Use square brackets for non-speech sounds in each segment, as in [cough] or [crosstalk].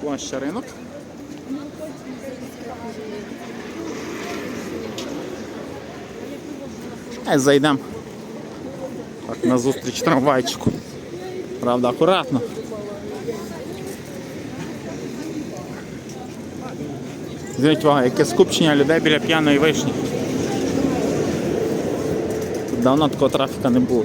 Площа ринок. Е, зайдемо. Так, на зустріч трамвайчику. Правда, акуратно. Зверніть увагу, яке скупчення людей біля п'яної вишні. Давно такого трафіка не було.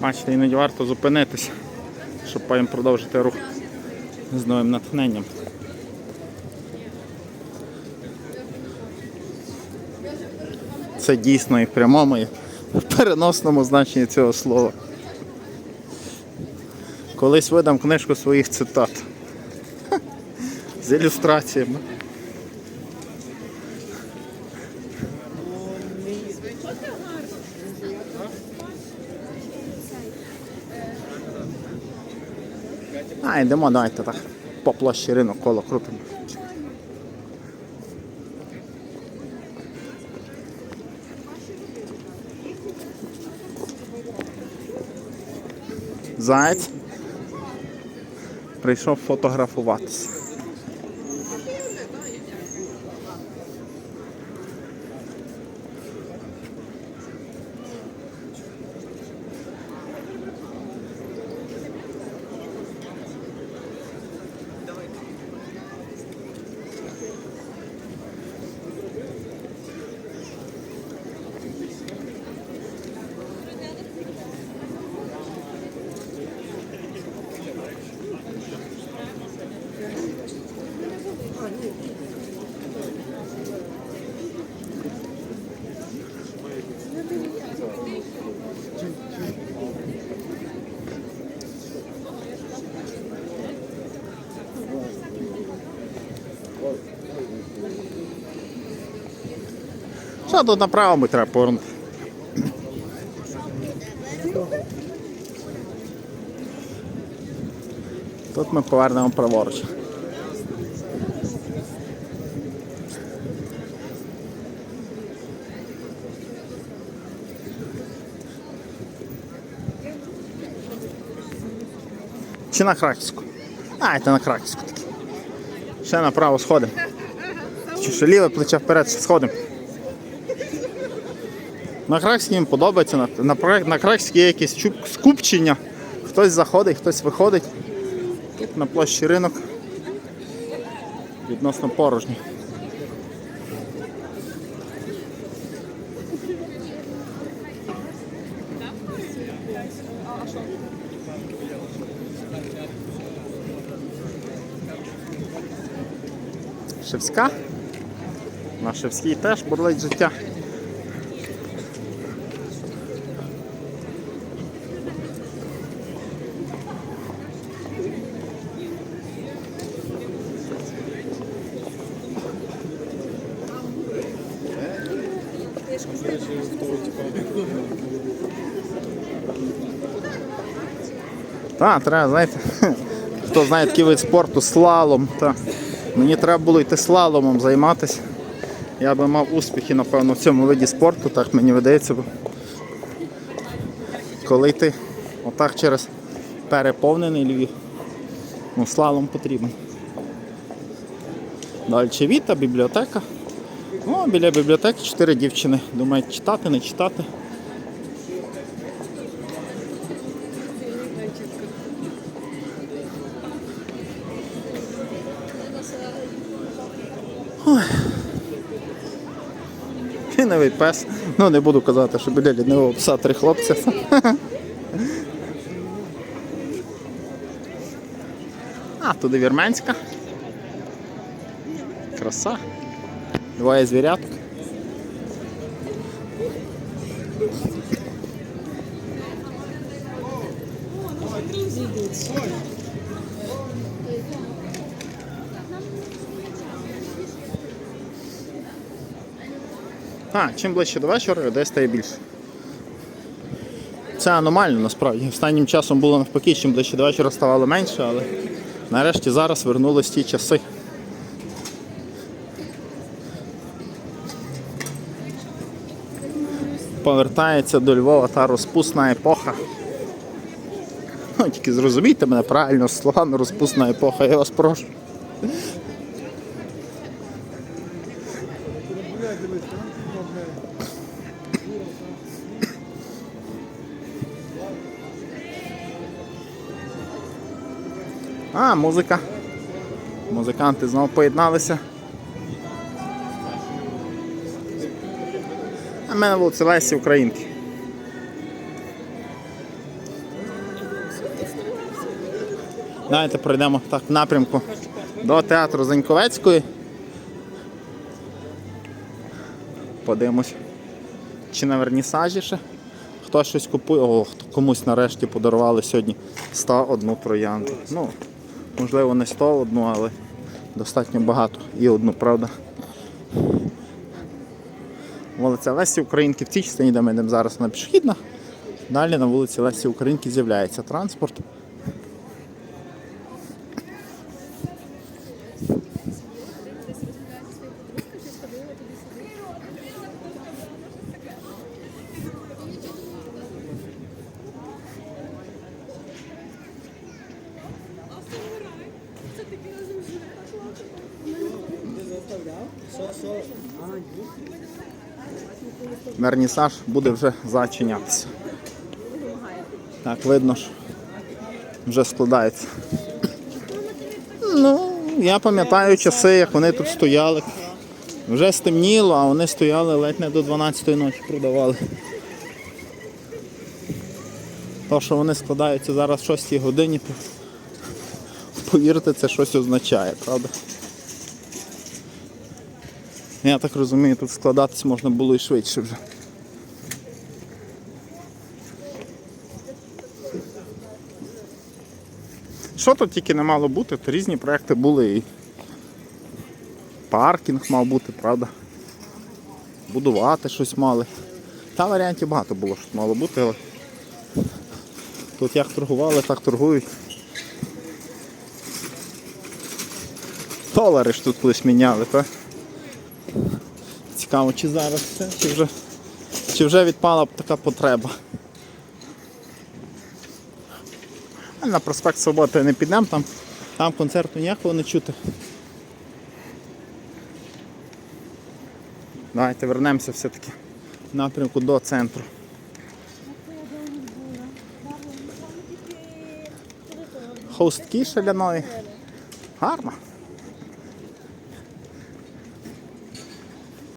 Бачите, іноді варто зупинитися, щоб потім продовжити рух з новим натхненням. Це дійсно і в прямому, і в переносному значенні цього слова. Колись видам книжку своїх цитат з ілюстраціями. А, йдемо, давайте так. По площі ринок коло крутимо. Заєць. Прийшов фотографуватися. Що тут направо ми треба повернути? Тут ми повернемо праворуч. Чи на Краківську? А, це на Краківську таки. Ще направо сходимо. Чи ще ліве плече вперед сходимо. На Краківській їм подобається, на, на, Краківській є якесь чуп- скупчення. Хтось заходить, хтось виходить. Тут на площі ринок відносно порожній. Шевська. На Шевській теж бурлить життя. Так, треба, знаєте, [laughs] хто знає такий вид спорту, слалом. Та. Мені треба було йти слаломом займатися. Я би мав успіхи, напевно, в цьому виді спорту, так мені видається. Бо коли ти отак через переповнений Львів, ну, слалом потрібен. Далі Віта, бібліотека. О, біля бібліотеки чотири дівчини. Думають, читати, не читати. Лінивий пес. Ну не буду казати, що біля лінивого пса три хлопці. [laughs] А, туди вірменська. Краса. Двоє звіряток. А, чим ближче до вечора, людей стає більше. Це аномально насправді. Останнім часом було навпаки, чим ближче до вечора ставало менше, але нарешті зараз вернулись ті часи. Повертається до Львова та розпусна епоха. Ну, тільки зрозумійте мене правильно, словами розпусна епоха, я вас прошу. А, музика. Музиканти знову поєдналися. А в мене вулиці Лесі Українки. Давайте пройдемо так в напрямку до театру Заньковецької. Подивимось, чи на вернісажі ще хто щось купує. О, комусь нарешті подарували сьогодні 101 троянду. Ну, можливо, не 101, але достатньо багато. І одну, правда. Вулиця Лесі Українки в цій частині, де ми йдемо зараз на пішохідна. Далі на вулиці Лесі Українки з'являється транспорт. Вернісаж буде вже зачинятися. Так, видно ж, вже складається. Ну, я пам'ятаю часи, як вони тут стояли. Вже стемніло, а вони стояли ледь не до 12-ї ночі продавали. То, що вони складаються зараз в 6 годині, повірте, це щось означає, правда? Я так розумію, тут складатись можна було і швидше вже. Що тут тільки не мало бути, то різні проекти були і паркінг мав бути, правда? Будувати щось мали. Та варіантів багато було, що мало бути, але тут як торгували, так торгують. Долари ж тут колись міняли, так? Цікаво, чи зараз це, чи вже, чи вже відпала б така потреба. На проспект Свободи не підемо, там, там концерту ніякого не чути. Давайте вернемося все-таки в напрямку до центру. Хостки шаляної. Гарно.